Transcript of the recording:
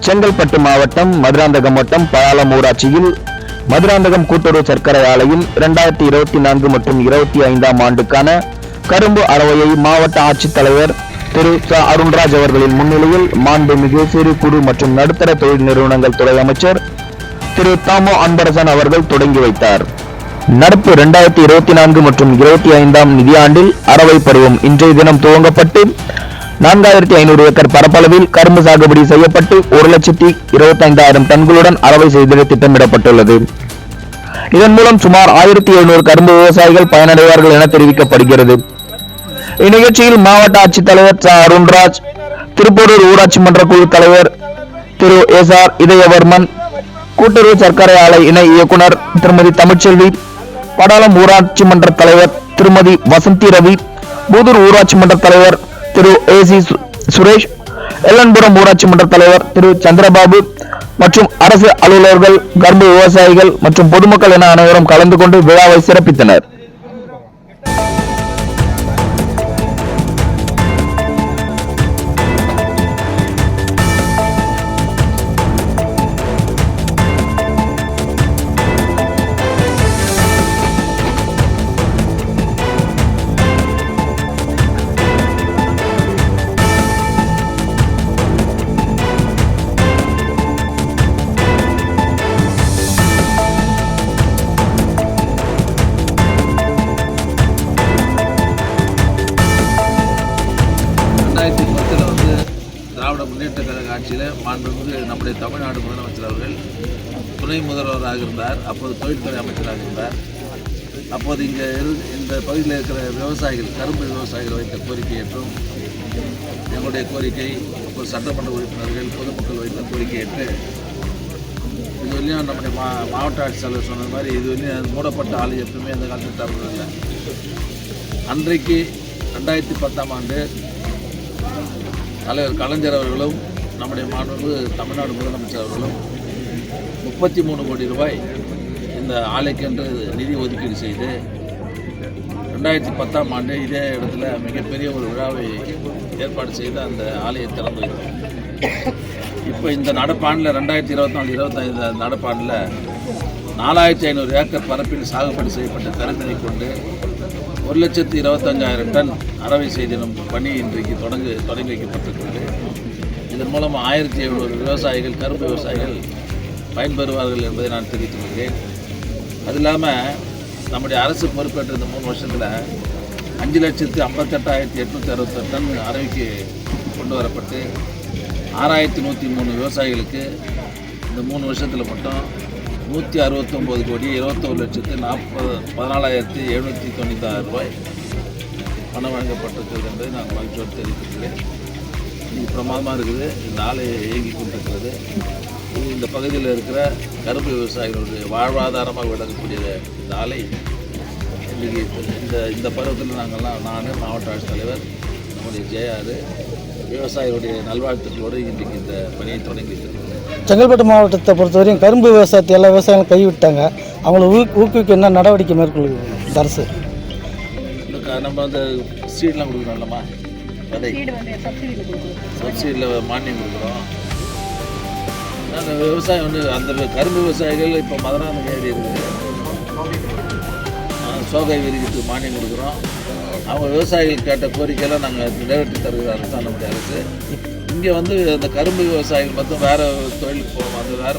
செங்கல்பட்டு மாவட்டம் மதுராந்தகம் வட்டம் பழாலம் ஊராட்சியில் மதுராந்தகம் கூட்டுறவு சர்க்கரை ஆலையில் இரண்டாயிரத்தி இருபத்தி நான்கு மற்றும் இருபத்தி ஐந்தாம் ஆண்டுக்கான கரும்பு அறவையை மாவட்ட ஆட்சித்தலைவர் திரு ச. அருண்ராஜ் அவர்களின் முன்னிலையில் மாண்புமிகு சிறு குறு மற்றும் நடுத்தர தொழில் நிறுவனங்கள் துறை அமைச்சர் திரு தாமோ அன்பரசன் அவர்கள் தொடங்கி வைத்தார். நடப்பு இரண்டாயிரத்தி இருபத்தி நான்கு மற்றும் இருபத்தி ஐந்தாம் நிதியாண்டில் அறவை பருவம் இன்றைய தினம் துவங்கப்பட்டு நான்காயிரத்தி ஐநூறு ஏக்கர் பரப்பளவில் கரும்பு சாகுபடி செய்யப்பட்டு ஒரு லட்சத்தி இருபத்தைந்தாயிரம் டன்களுடன் அறவை செய்திட திட்டமிடப்பட்டுள்ளது. இதன் மூலம் சுமார் ஆயிரத்தி எழுநூறு கரும்பு விவசாயிகள் பயனடைவார்கள் என தெரிவிக்கப்படுகிறது. இந்நிகழ்ச்சியில் மாவட்ட ஆட்சித்தலைவர் ச. அருண்ராஜ் திருப்பூரூர் ஊராட்சி மன்ற குழு தலைவர் திரு. எஸ் ஆர் இதயவர்மன் கூட்டுறவு சர்க்கரை ஆலை இணை இயக்குனர் திருமதி தமிழ்ச்செல்வி படாளம் ஊராட்சி மன்ற தலைவர் திருமதி வசந்தி ரவி பூதூர் ஊராட்சி மன்ற தலைவர் திரு ஏ சி சுரேஷ் எல்லன்புரம் ஊராட்சி மன்ற தலைவர் திரு சந்திரபாபு மற்றும் அரசு அலுவலர்கள் கர்ப்ப விவசாயிகள் மற்றும் பொதுமக்கள் என அனைவரும் கலந்து கொண்டு விழாவை சிறப்பித்தனர். திராவிட காட்சியில் கழக ஆட்சியில் மாண்புமிகு நம்முடைய தமிழ்நாடு முதலமைச்சர் அவர்கள் துணை முதல்வராக இருந்தார் அப்போது தொழில்துறை அமைச்சராக இருந்தார். அப்போது இங்கே இரு இந்த பகுதியில் இருக்கிற விவசாயிகள் கரும்பு விவசாயிகள் வைத்த கோரிக்கை ஏற்றும் எங்களுடைய கோரிக்கை அப்போது சட்டமன்ற உறுப்பினர்கள் பொதுமக்கள் வைத்த கோரிக்கை ஏற்று இது வரையும் நம்முடைய மா மாவட்ட ஆட்சியாளர் சொன்ன மாதிரி இது வரையும் மூடப்பட்ட ஆலை எப்பவுமே அந்த காலத்தில் தரவில்லை அன்றைக்கு ரெண்டாயிரத்தி பத்தாம் ஆண்டு தலைவர் கலைஞர் அவர்களும் நம்முடைய மாண்பு தமிழ்நாடு முதலமைச்சர் அவர்களும் முப்பத்தி மூணு கோடி ரூபாய் இந்த ஆலைக்கென்று நிதி ஒதுக்கீடு செய்து ரெண்டாயிரத்தி பத்தாம் ஆண்டு இதே இடத்துல மிகப்பெரிய ஒரு விழாவை ஏற்பாடு செய்து அந்த ஆலையை திறந்து வைத்தோம் இப்போ இந்த நடப்பாண்டில் ரெண்டாயிரத்தி இருபத்தி நாலு இருபத்தைந்து நடப்பாண்டில் நாலாயிரத்தி ஐநூறு ஏக்கர் பரப்பில் சாகுபடி செய்யப்பட்ட கரும்பினை கொண்டு ஒரு லட்சத்து இருபத்தஞ்சாயிரம் டன் அறவை செய்திடும் பணி இன்றைக்கு தொடங்கு தொடங்கி வைக்கப்பட்டிருக்கிறது. இதன் மூலம் ஆயிரத்தி எழுநூறு விவசாயிகள் கரும்பு விவசாயிகள் பயன்பெறுவார்கள் என்பதை நான் தெரிவித்துக் கொள்கிறேன். அது இல்லாமல் நம்முடைய அரசு பொறுப்பேற்ற இந்த மூணு வருஷத்தில் அஞ்சு லட்சத்து ஐம்பத்தெட்டாயிரத்தி எட்நூற்றி அறுபத்தெட்டு டன் அறவைக்கு கொண்டு வரப்பட்டு ஆறாயிரத்தி நூற்றி மூணு விவசாயிகளுக்கு இந்த மூணு வருஷத்தில் மட்டும் நூற்றி அறுபத்தொம்போது கோடி இருபத்தொரு லட்சத்து நாற்பது பதினாலாயிரத்தி எழுநூற்றி தொண்ணூற்றாறு ரூபாய் பணம் வழங்கப்பட்டிருக்கிறது என்பதை நான் மகிழ்ச்சியோடு தெரிவித்திருக்கிறேன் இது பிரமாதமாக இருக்குது. இந்த ஆலை இயங்கி கொண்டிருக்கிறது. இது இந்த பகுதியில் இருக்கிற கரும்பு விவசாயிகளுடைய வாழ்வாதாரமாக விளங்கக்கூடிய இந்த ஆலை இன்றைக்கி இந்த இந்த பருவத்தில் நாங்கள்லாம் நான் மாவட்ட ஆட்சித்தலைவர் நம்முடைய ஜெயாரு விவசாயிகளுடைய நல்வாழ்த்துக்களோடு இன்றைக்கு இந்த பணியை தொடங்கி வைத்திருக்கிறோம். செங்கல்பட்டு மாவட்டத்தை பொறுத்தவரையும் கரும்பு விவசாயத்தை எல்லா விவசாயிகளும் கைவிட்டாங்க. அவங்கள ஊக்குவிக்க என்ன நடவடிக்கை மேற்கொள்ளுது இந்த அரசு? நம்ம வந்து சீட்லாம் கொடுக்குறோம்லம்மா. விதை சப்சிடியில் மானியம் கொடுக்குறோம். அந்த விவசாயம் வந்து அந்த கரும்பு விவசாயிகள் இப்போ மதுராந்தகம் ஏறி இருக்குது. சோகை விரிக்கிட்டு மானியம் கொடுக்குறோம். அவங்க விவசாயிகள் கேட்ட கோரிக்கையெல்லாம் நாங்கள் நிறைவேற்றி தருகிற அரசு தான் நம்முடைய அரசு. இங்கே வந்து அந்த கரும்பு விவசாயிகள் மட்டும் வேறு தொழில் போவோம் அந்த வேறு